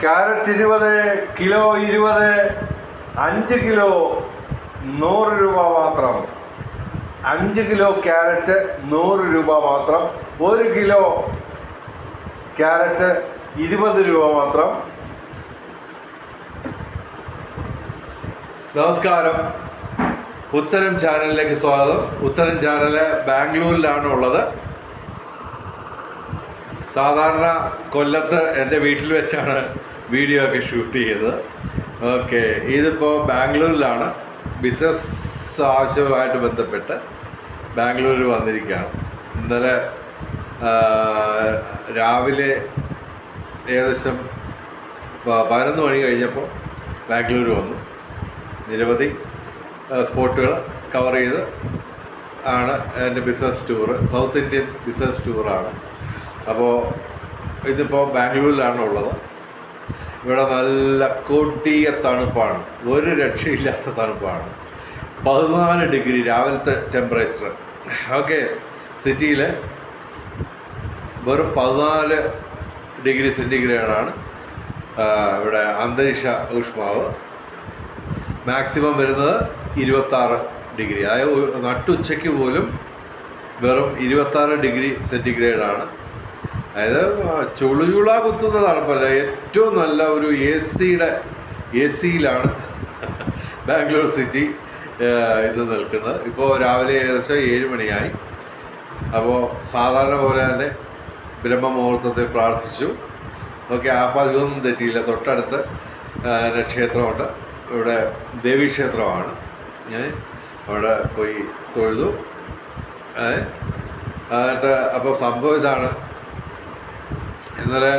Carrot ഇരുപത് kilo ഇരുപത് അഞ്ച് കിലോ നൂറ് രൂപ മാത്രം. അഞ്ച് കിലോ ക്യാരറ്റ് നൂറ് രൂപ മാത്രം. ഒരു കിലോ ക്യാരറ്റ് ഇരുപത് രൂപ മാത്രം. നമസ്കാരം. ഉത്തരം ചാനലിലേക്ക് സ്വാഗതം. ഉത്തരം ചാനൽ ബാംഗ്ലൂരിലാണ് ഉള്ളത്. സാധാരണ കൊല്ലത്ത് എന്റെ വീട്ടിൽ വെച്ചാണ് വീഡിയോ ഒക്കെ ഷൂട്ട് ചെയ്തത് ഓക്കെ ഇതിപ്പോൾ ബാംഗ്ലൂരിലാണ് ബിസിനസ് ആവശ്യമായിട്ട് ബന്ധപ്പെട്ട് ബാംഗ്ലൂർ വന്നിരിക്കുകയാണ്. ഇന്നലെ രാവിലെ ഏകദേശം പതിനൊന്ന് മണി കഴിഞ്ഞപ്പോൾ ബാംഗ്ലൂർ വന്നു. നിരവധി സ്പോട്ടുകൾ കവർ ചെയ്ത് ആണ് എന്റെ business tour South Indian business ടൂറാണ് അപ്പോൾ ഇതിപ്പോൾ ബാംഗ്ലൂരിലാണ് ഉള്ളത് ഇവിടെ നല്ല കൊടിയ തണുപ്പാണ്. ഒരു രക്ഷയില്ലാത്ത തണുപ്പാണ്. പതിനാല് ഡിഗ്രി രാവിലത്തെ ടെമ്പറേച്ചർ ഓക്കെ സിറ്റിയിൽ വെറും പതിനാല് ഡിഗ്രി സെന്റിഗ്രേഡാണ് ഇവിടെ അന്തരീക്ഷ ഊഷ്മാവ്. മാക്സിമം വരുന്നത് ഇരുപത്താറ് ഡിഗ്രി. അതായത് നട്ടുച്ചയ്ക്ക് പോലും വെറും ഇരുപത്താറ് ഡിഗ്രി സെന്റിഗ്രേഡാണ് അതായത് ചുളുചുള കുത്തുന്ന തണുപ്പല്ല ഏറ്റവും നല്ല ഒരു എ സിയുടെ എ സിയിലാണ് ബാംഗ്ലൂർ സിറ്റി ഇത് നിൽക്കുന്നത്. ഇപ്പോൾ രാവിലെ ഏകദേശം ഏഴ് മണിയായി. അപ്പോൾ സാധാരണ പോലെ തന്നെ ബ്രഹ്മമുഹൂർത്തത്തിൽ പ്രാർത്ഥിച്ചു. ഓക്കെ ആ പതിവൊന്നും തെറ്റിയില്ല. തൊട്ടടുത്ത് ക്ഷേത്രമുണ്ട്. ഇവിടെ ദേവീക്ഷേത്രമാണ്. അവിടെ പോയി തൊഴുതു. എന്നിട്ട് അപ്പോൾ സംഭവം ഇതാണ്. ഇന്നലെ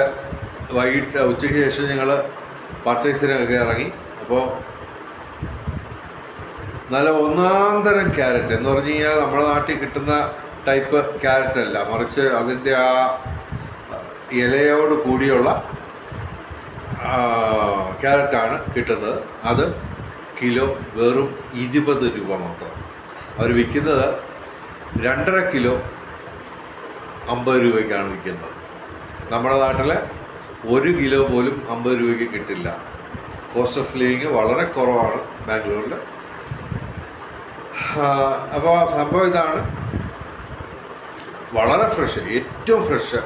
വൈകിട്ട് ഉച്ചയ്ക്ക് ശേഷം ഞങ്ങൾ പർച്ചേസിനൊക്കെ ഇറങ്ങി. അപ്പോൾ നല്ല ഒന്നാം തരം ക്യാരറ്റ്. എന്ന് പറഞ്ഞു കഴിഞ്ഞാൽ നമ്മുടെ നാട്ടിൽ കിട്ടുന്ന ടൈപ്പ് ക്യാരറ്റ് അല്ല. മറിച്ച് അതിന്റെ ആ ഇലയോട് കൂടിയുള്ള ക്യാരറ്റാണ് കിട്ടുന്നത്. അത് കിലോ വെറും ഇരുപത് രൂപ മാത്രം. അവർ വിൽക്കുന്നത് രണ്ടര കിലോ അമ്പത് രൂപയ്ക്കാണ് വിൽക്കുന്നത്. നമ്മുടെ നാട്ടിൽ ഒരു കിലോ പോലും അമ്പത് രൂപയ്ക്ക് കിട്ടില്ല. കോസ്റ്റ് ഓഫ് ലിവിങ് വളരെ കുറവാണ് ബാംഗ്ലൂരിൽ അപ്പോൾ സംഭവം ഇതാണ്. വളരെ ഫ്രഷ് ഏറ്റവും ഫ്രഷ്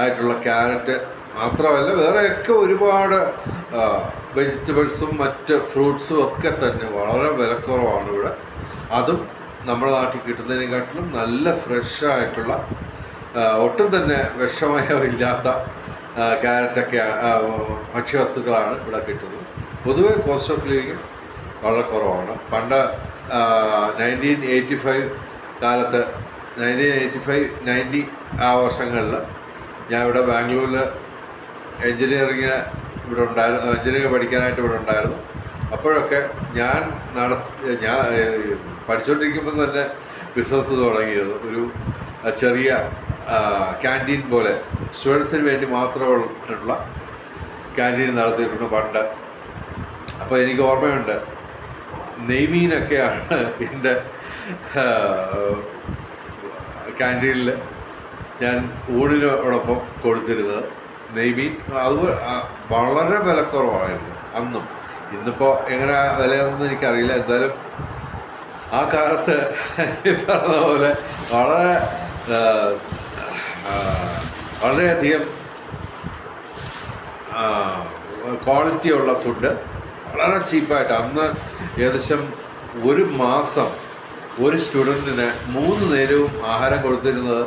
ആയിട്ടുള്ള ക്യാരറ്റ് മാത്രമല്ല വേറെയൊക്കെ ഒരുപാട് വെജിറ്റബിൾസും മറ്റ് ഫ്രൂട്ട്സും ഒക്കെ തന്നെ വളരെ വിലക്കുറവാണ് ഇവിടെ. അതും നമ്മുടെ നാട്ടിൽ കിട്ടുന്നതിനെക്കാട്ടിലും നല്ല ഫ്രഷ് ആയിട്ടുള്ള ഒട്ടും തന്നെ വിഷമയമില്ലാത്ത ക്യാരറ്റൊക്കെ ഭക്ഷ്യവസ്തുക്കളാണ് ഇവിടെ കിട്ടുന്നത്. പൊതുവെ കോസ്റ്റ് ഓഫ് ലിവിങ് വളരെ കുറവാണ്. പണ്ട് നയന്റീൻ എയ്റ്റി ഫൈവ് കാലത്ത് നയന്റീൻ എയ്റ്റി ഫൈവ് നയന്റി ആ വർഷങ്ങളിൽ ഞാൻ ഇവിടെ ബാംഗ്ലൂരിൽ എൻജിനീയറിങ് ഇവിടെ ഉണ്ടായിരുന്നു എൻജിനീയറിങ് പഠിക്കാനായിട്ട് ഇവിടെ ഉണ്ടായിരുന്നു. അപ്പോഴൊക്കെ ഞാൻ നടത്തി ഞാൻ പഠിച്ചുകൊണ്ടിരിക്കുമ്പോൾ തന്നെ ബിസിനസ് തുടങ്ങിയിരുന്നു. ഒരു ചെറിയ ക്യാന്റീൻ പോലെ. സ്റ്റുഡൻസിന് വേണ്ടി മാത്രമുള്ള ക്യാന്റീൻ നടത്തിയിട്ടുണ്ട് പണ്ട്. അപ്പോൾ എനിക്ക് ഓർമ്മയുണ്ട്. നെയ്മീനൊക്കെയാണ് എന്റെ ക്യാന്റീനിൽ ഞാൻ ഊണിനോടൊപ്പം കൊടുത്തിരുന്നത്. നെയ്മീൻ അതുപോലെ വളരെ വിലക്കുറവായിരുന്നു അന്നും. ഇന്നിപ്പോൾ എങ്ങനെ വിലയാണെന്ന് എനിക്കറിയില്ല. എന്തായാലും ആ കാലത്ത് പറഞ്ഞ പോലെ വളരെ വളരെയധികം ക്വാളിറ്റി ഉള്ള ഫുഡ് വളരെ ചീപ്പായിട്ട് അന്ന് ഏകദേശം ഒരു മാസം ഒരു സ്റ്റുഡന്റിന് മൂന്ന് നേരവും ആഹാരം കൊടുത്തിരുന്നത്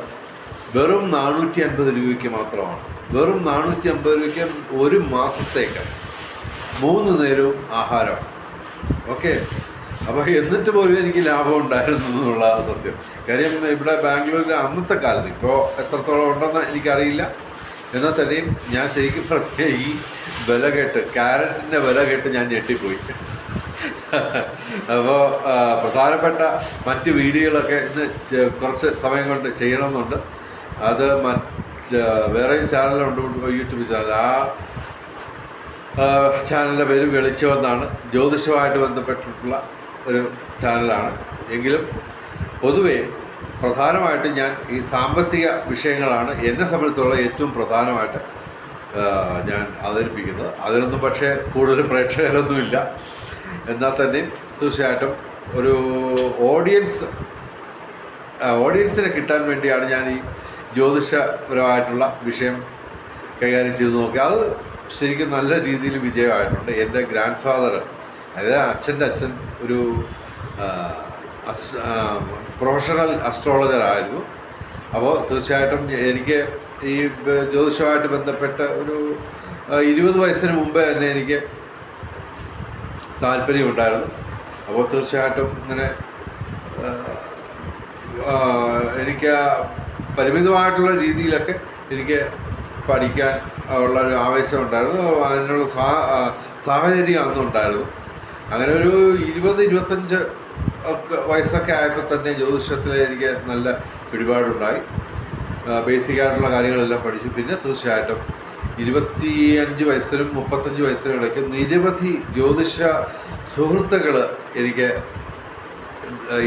വെറും നാനൂറ്റി അൻപത് രൂപയ്ക്ക് മാത്രമാണ്. വെറും നാനൂറ്റി അൻപത് രൂപയ്ക്ക് ഒരു മാസത്തേക്ക് മൂന്ന് നേരവും ആഹാരം. ഓക്കെ അപ്പോൾ എന്നിട്ട് പോലും എനിക്ക് ലാഭം ഉണ്ടായിരുന്നു എന്നുള്ള സത്യം. കാര്യം ഇവിടെ ബാംഗ്ലൂരിൽ അന്നത്തെ കാലത്ത് ഇപ്പോൾ എത്രത്തോളം ഉണ്ടെന്ന് എനിക്കറിയില്ല. എന്നാൽ തന്നെയും ഞാൻ ശരിക്കും പറഞ്ഞ ഈ വില കേട്ട് ക്യാരറ്റിന്റെ വില കേട്ട് ഞാൻ ഞെട്ടിപ്പോയി. അപ്പോൾ പ്രധാനപ്പെട്ട മറ്റ് വീഡിയോകളൊക്കെ ഇന്ന് കുറച്ച് സമയം കൊണ്ട് ചെയ്യണമെന്നുണ്ട്. അത് മറ്റ് വേറെയും ചാനലുണ്ട് യൂട്യൂബ് ചാനൽ. ആ ചാനലിന്റെ പേര് വെളിച്ചമെന്നാണ്. ജ്യോതിഷവുമായിട്ട് ബന്ധപ്പെട്ടിട്ടുള്ള ഒരു ചാനലാണ്. എങ്കിലും പൊതുവേ പ്രധാനമായിട്ട് ഞാൻ ഈ സാമ്പത്തിക വിഷയങ്ങളാണ് എന്നെ സംബന്ധിച്ചുള്ള ഏറ്റവും പ്രധാനമായിട്ട് ഞാൻ അവതരിപ്പിക്കുന്നത്. അതിനൊന്നും പക്ഷേ കൂടുതൽ പ്രേക്ഷകരൊന്നുമില്ല. എന്നാൽ തന്നെയും തീർച്ചയായിട്ടും ഒരു ഓഡിയൻസ് ഓഡിയൻസിനെ കിട്ടാൻ വേണ്ടിയാണ് ഞാൻ ഈ ജ്യോതിഷപരമായിട്ടുള്ള വിഷയം കൈകാര്യം ചെയ്തു നോക്കി അത് ശരിക്കും നല്ല രീതിയിൽ വിജയമായിട്ടുണ്ട്. എന്റെ ഗ്രാൻഡ് ഫാദർ അതായത് അച്ഛന്റെ അച്ഛൻ ഒരു പ്രൊഫഷണൽ അസ്ട്രോളജർ ആയിരുന്നു. അപ്പോൾ തീർച്ചയായിട്ടും എനിക്ക് ഈ ജ്യോതിഷമായിട്ട് ബന്ധപ്പെട്ട ഒരു ഇരുപത് വയസ്സിന് മുമ്പേ തന്നെ എനിക്ക് താല്പര്യമുണ്ടായിരുന്നു. അപ്പോൾ തീർച്ചയായിട്ടും ഇങ്ങനെ എനിക്ക് പരിമിതമായിട്ടുള്ള രീതിയിലൊക്കെ എനിക്ക് പഠിക്കാൻ ഉള്ള ഒരു ആവേശം ഉണ്ടായിരുന്നു അതിനുള്ള സാഹചര്യം അന്നുണ്ടായിരുന്നു. അങ്ങനെ ഒരു ഇരുപത് ഇരുപത്തഞ്ച് ഒക്കെ വയസ്സൊക്കെ ആയപ്പോൾ തന്നെ ജ്യോതിഷത്തിൽ എനിക്ക് നല്ല പിടിപാടുണ്ടായി. ബേസിക് ആയിട്ടുള്ള കാര്യങ്ങളെല്ലാം പഠിച്ചു. പിന്നെ തീർച്ചയായിട്ടും ഇരുപത്തി അഞ്ച് വയസ്സിനും മുപ്പത്തഞ്ച് വയസ്സിനും ഇടയ്ക്ക് നിരവധി ജ്യോതിഷ സുഹൃത്തുക്കൾ എനിക്ക്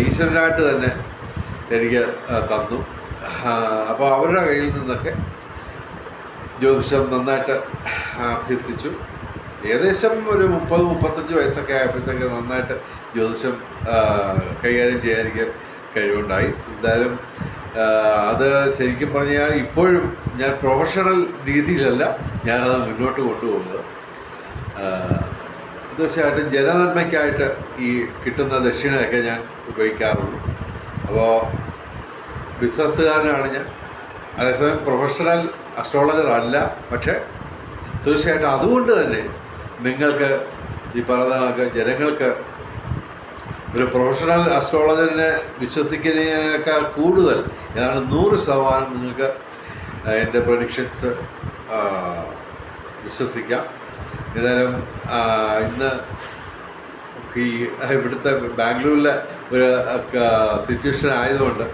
ഈശ്വരനായിട്ട് തന്നെ എനിക്ക് തന്നു. അപ്പോൾ അവരുടെ കയ്യിൽ നിന്നൊക്കെ ജ്യോതിഷം നന്നായിട്ട് അഭ്യസിച്ചു. ഏകദേശം ഒരു മുപ്പത് മുപ്പത്തഞ്ച് വയസ്സൊക്കെ ആയപ്പോഴത്തേക്ക് നന്നായിട്ട് ജ്യോതിഷം കൈകാര്യം ചെയ്യാൻ കഴിവുണ്ടായി. എന്തായാലും അത് ശരിക്കും പറഞ്ഞാൽ ഇപ്പോഴും ഞാൻ പ്രൊഫഷണൽ രീതിയിലല്ല ഞാനത് മുന്നോട്ട് കൊണ്ടുപോകുന്നത്. തീർച്ചയായിട്ടും ജനനന്മയ്ക്കായിട്ട് ഈ കിട്ടുന്ന ദക്ഷിണയൊക്കെ ഞാൻ ഉപയോഗിക്കാറുള്ളൂ. അപ്പോൾ ബിസിനസ്സുകാരനാണ് ഞാൻ. അതേസമയം പ്രൊഫഷണൽ അസ്ട്രോളജർ അല്ല പക്ഷേ തീർച്ചയായിട്ടും അതുകൊണ്ട് തന്നെ നിങ്ങൾക്ക് ഈ പറയുന്ന ജനങ്ങൾക്ക് ഒരു പ്രൊഫഷണൽ അസ്ട്രോളജറിനെ വിശ്വസിക്കുന്നതിനേക്കാൾ കൂടുതൽ ഏതാണ്ട് നൂറ് ശതമാനം നിങ്ങൾക്ക് എന്റെ പ്രഡിക്ഷൻസ് വിശ്വസിക്കാം. ഏതായാലും ഇന്ന് ഈ ഇവിടുത്തെ ബാംഗ്ലൂരിലെ ഒരു സിറ്റുവേഷൻ ആയതുകൊണ്ട്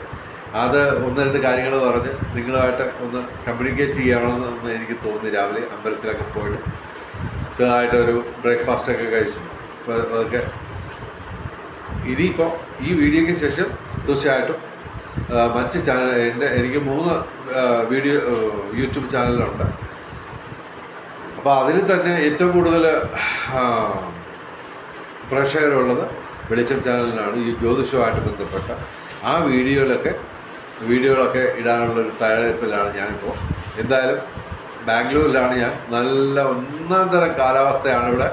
അത് ഒന്ന് രണ്ട് കാര്യങ്ങൾ പറഞ്ഞ് നിങ്ങളുമായിട്ട് ഒന്ന് കമ്മ്യൂണിക്കേറ്റ് ചെയ്യണമെന്ന് എനിക്ക് തോന്നി രാവിലെ അമ്പലത്തിലൊക്കെ പോയിട്ട്. ചെറുതായിട്ട് ഒരു ബ്രേക്ക്ഫാസ്റ്റൊക്കെ കഴിച്ചു. അപ്പോൾ അതൊക്കെ ഇനിയിപ്പോൾ ഈ വീഡിയോയ്ക്ക് ശേഷം തീർച്ചയായിട്ടും മറ്റ് ചാനൽ എന്റെ എനിക്ക് മൂന്ന് വീഡിയോ യൂട്യൂബ് ചാനലുണ്ട്. അപ്പോൾ അതിൽ തന്നെ ഏറ്റവും കൂടുതൽ പ്രേക്ഷകരുള്ളത് വെളിച്ചം ചാനലിനാണ്. ഈ ജ്യോതിഷവുമായിട്ട് ബന്ധപ്പെട്ട ആ വീഡിയോയിലൊക്കെ വീഡിയോകളൊക്കെ ഇടാനുള്ളൊരു തയ്യാറെടുപ്പിലാണ് ഞാനിപ്പോൾ എന്തായാലും ബാംഗ്ലൂരിലാണ് ഞാൻ. നല്ല ഒന്നാം തരം കാലാവസ്ഥയാണ് ഇവിടെ.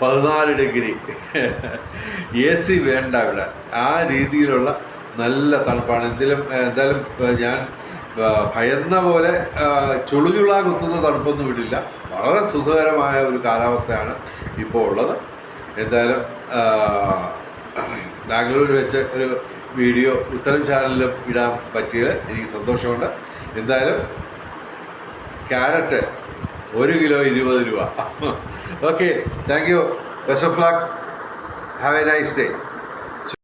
പതിനാല് ഡിഗ്രി. എ സി വേണ്ട ഇവിടെ. ആ രീതിയിലുള്ള നല്ല തണുപ്പാണ്. എന്തെങ്കിലും എന്തായാലും ഞാൻ ഭയന്ന പോലെ ചുളുചുളാ കുത്തുന്ന തണുപ്പൊന്നും ഇടില്ല വളരെ സുഖകരമായ ഒരു കാലാവസ്ഥയാണ് ഇപ്പോൾ ഉള്ളത്. എന്തായാലും ബാംഗ്ലൂരിൽ വെച്ച് ഒരു വീഡിയോ ഇത്തരം ചാനലിലും ഇടാൻ പറ്റിയത് എനിക്ക് സന്തോഷമുണ്ട്. എന്തായാലും ക്യാരറ്റ് ഒരു കിലോ ഇരുപത് രൂപ. Okay thank you best of luck have a nice day